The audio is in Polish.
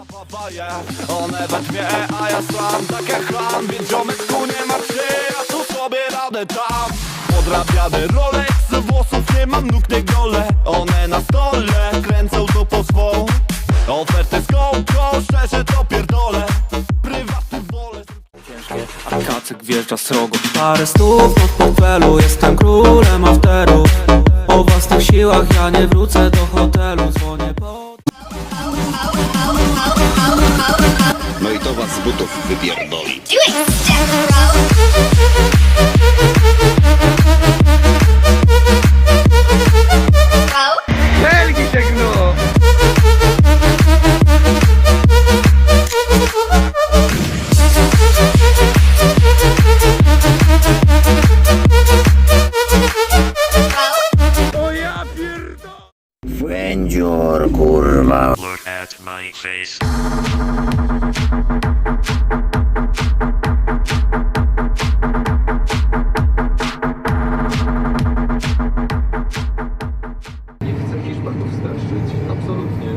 One we dwie, a ja sam tak jak chlam. Więc ziomek tu nie ma się, ja tu sobie radę tam Podrabiany Rolex, włosów nie mam, nóg nie gole. One na stole, kręcą to po swą. Oferty z kołką, szczerze to pierdolę. Prywatny wolę. A kacyk wjeżdża srogo Parę stów od portfelu Jestem królem afteru. O własnych siłach ja nie wrócę do hotelu Dzwonię po... No i to was z butów wypierdoli. Do it, step bro. Bro. Wędzior, kurwa. Look at my face. Straszyć, absolutnie.